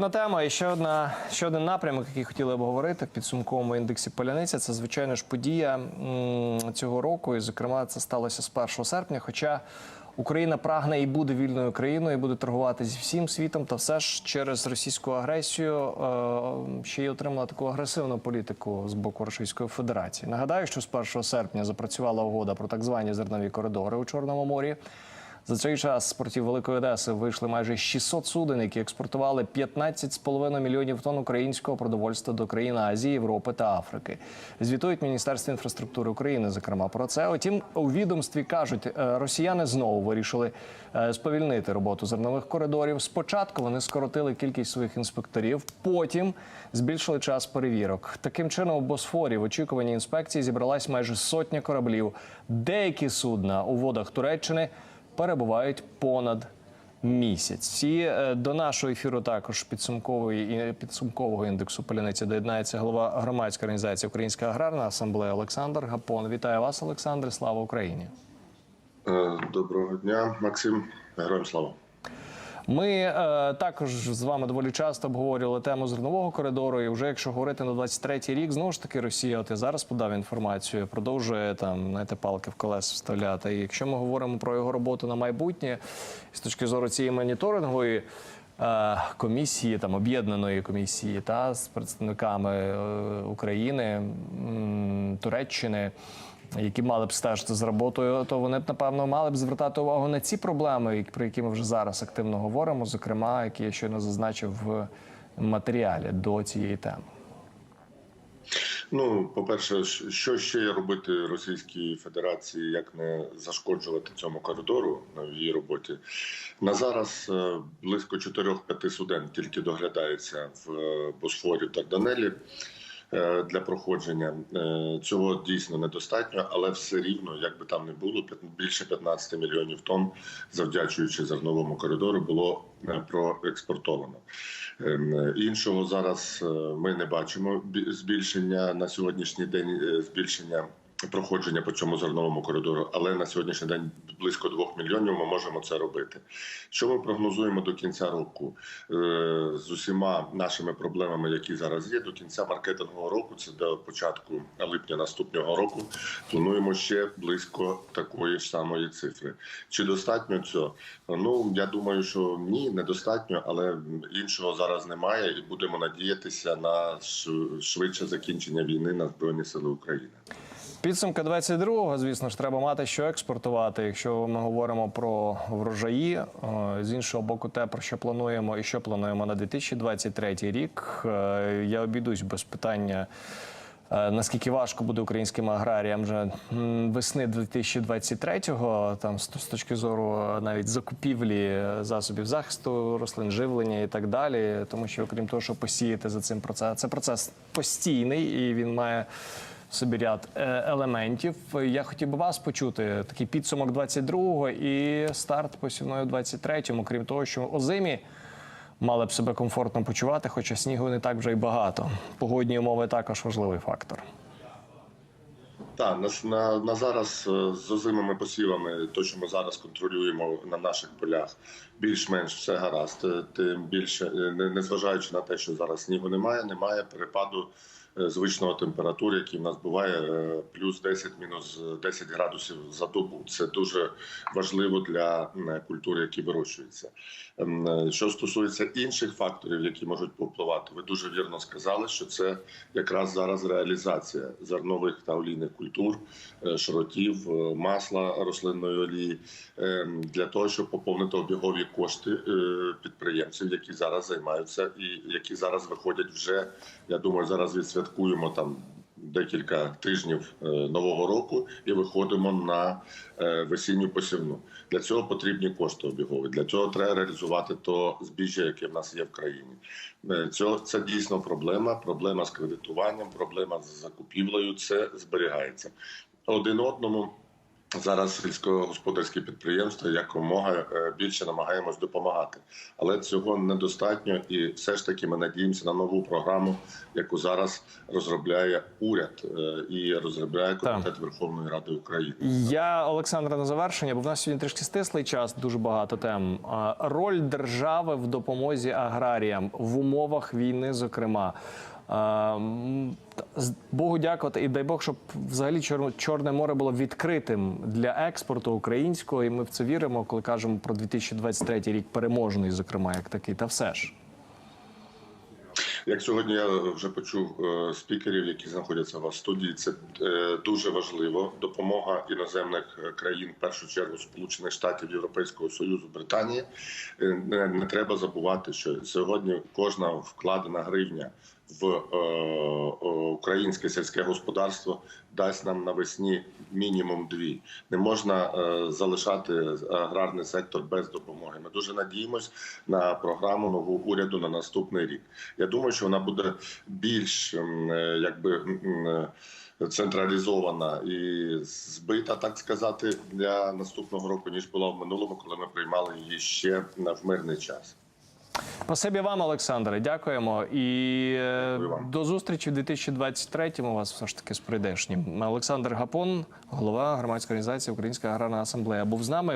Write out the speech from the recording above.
Одна тема і ще одна ще один напрямок, який хотіли б говорити в підсумковому індексі Поляниця. Це звичайно ж подія цього року. І зокрема, це сталося з 1 серпня. Хоча Україна прагне і буде вільною країною, і буде торгувати зі всім світом, та все ж через російську агресію е, ще й отримала таку агресивну політику з боку Російської Федерації. Нагадаю, що з 1 серпня запрацювала угода про так звані зернові коридори у Чорному морі. За цей час з портів Великої Одеси вийшли майже 600 суден, які експортували 15,5 мільйонів тонн українського продовольства до країн Азії, Європи та Африки. Звітують Міністерство інфраструктури України, зокрема про це. Утім, у відомстві кажуть, е, росіяни знову вирішили е, сповільнити роботу зернових коридорів. Спочатку вони скоротили кількість своїх інспекторів, потім збільшили час перевірок. Таким чином, у Босфорі в очікуванні інспекції зібралась майже сотня кораблів. Деякі судна у водах Туреччини перебувають понад місяць. Всі е, до нашого ефіру також підсумкової і підсумкового індексу поляниці доєднається голова громадської організації Українська аграрна асамблея Олександр Гапон. Вітаю вас, Олександр. Слава Україні. Е, Доброго дня, Максим. Героям слава. Ми е, також з вами доволі часто обговорювали тему зернового коридору. І вже якщо говорити на 23-й рік, знову ж таки Росія, от я зараз подав інформацію, продовжує там знаєте, палки в колес вставляти. І якщо ми говоримо про його роботу на майбутнє, з точки зору цієї моніторингової. е, Комісії там об'єднаної комісії та з представниками е, України, Туреччини, які мали б стежити за роботою, то вони б напевно мали б звертати увагу на ці проблеми, про які ми вже зараз активно говоримо, зокрема, які я щойно зазначив в матеріалі до цієї теми. Ну, по-перше, що ще робити Російській Федерації, як не зашкоджувати цьому коридору в її роботі? На зараз е, близько 4-5 суден тільки доглядається в е, Босфорі та Данелі. Е, Для проходження Е, цього дійсно недостатньо, але все рівно, як би там не було, більше 15 мільйонів тонн, завдячуючи зерновому коридору, було е, проекспортовано. Ем, Іншого зараз ми не бачимо збільшення на сьогоднішній день збільшення проходження по цьому зерновому коридору, але на сьогоднішній день близько 2 мільйонів ми можемо це робити. Що ми прогнозуємо до кінця року Е, з усіма нашими проблемами, які зараз є, до кінця маркетингового року, це до початку липня наступного року. Плануємо ще близько такої ж самої цифри. Чи достатньо цього? Ну я думаю, що ні, недостатньо, але іншого зараз немає, і будемо надіятися на швидше закінчення війни на збройні сили України. Підсумка 22-го, звісно ж, треба мати що експортувати. Якщо ми говоримо про врожаї, Е, з іншого боку, те, про що плануємо і що плануємо на 2023 рік. Е, Я обійдусь без питання. е, Наскільки важко буде українським аграріям вже весни 2023-го, там з точки зору навіть закупівлі засобів захисту рослин, живлення і так далі, тому що окрім того, що посіяти за цим процесом, це процес постійний і він має собі ряд е, елементів. Я хотів би вас почути такий підсумок 22-го і старт посівною 23-му. Крім того, що озимі мали б себе комфортно почувати, хоча снігу не так вже й багато. Погодні умови також важливий фактор. Так, на, на, зараз е, з озимими посівами, то що ми зараз контролюємо на наших полях, більш-менш все гаразд. Е, Тим більше, не- незважаючи на те, що зараз снігу немає, немає перепаду звичного температури, який в нас буває е, плюс 10, мінус 10 градусів за добу. Це дуже важливо для культури, які вирощуються. Ем, е, Що стосується інших факторів, які можуть повпливати, ви дуже вірно сказали, що це якраз зараз реалізація зернових та олійних культур, е, шротів, е, масла рослинної олії е, для того, щоб поповнити обігові кошти е, підприємців, які зараз займаються і які зараз виходять вже. Я думаю, зараз відсвяткуємо там. Декілька тижнів е, нового року і виходимо на е, весінню посівну. Для цього потрібні кошти обігові. Для цього треба реалізувати то збіжжя, яке в нас є в країні. Е, Цього це дійсно проблема. Проблема з кредитуванням, проблема з закупівлею. Це зберігається один одному. Зараз сільськогосподарські підприємства якомога е, більше намагаємось допомагати, але цього недостатньо, і все ж таки ми надіємося на нову програму, яку зараз розробляє уряд е, і розробляє комітет Верховної Ради України. Я Олександра на завершення, бо в нас сьогодні трішки стислий час, дуже багато тем. Роль держави в допомозі аграріям в умовах війни, зокрема. Богу дякувати, і дай Бог, щоб взагалі Чор- Чорне море було відкритим для експорту українського, і ми в це віримо, коли кажемо про 2023 рік переможний, зокрема, як такий. Та все ж. Як сьогодні я вже почув е, спікерів, які знаходяться у вас в студії, це е, дуже важливо. Допомога іноземних е, країн, в першу чергу Сполучених Штатів, Європейського Союзу, Британії. Не треба забувати, що сьогодні кожна вкладена гривня в е, е, українське сільське господарство дасть нам навесні мінімум дві. Не можна е, залишати аграрний сектор без допомоги. Ми дуже надіємось на програму нову уряду на наступний рік. Я думаю, що вона буде більш якби. Централізована і збита, так сказати, для наступного року ніж була в минулому, коли ми приймали її ще в мирний час. Спасибі вам, Олександре. Дякуємо. І е, Дякую вам. до зустрічі в 2023-му вас все ж таки з прийдешнім. Олександр Гапон, голова громадської організації Українська аграрна асамблея, був з нами.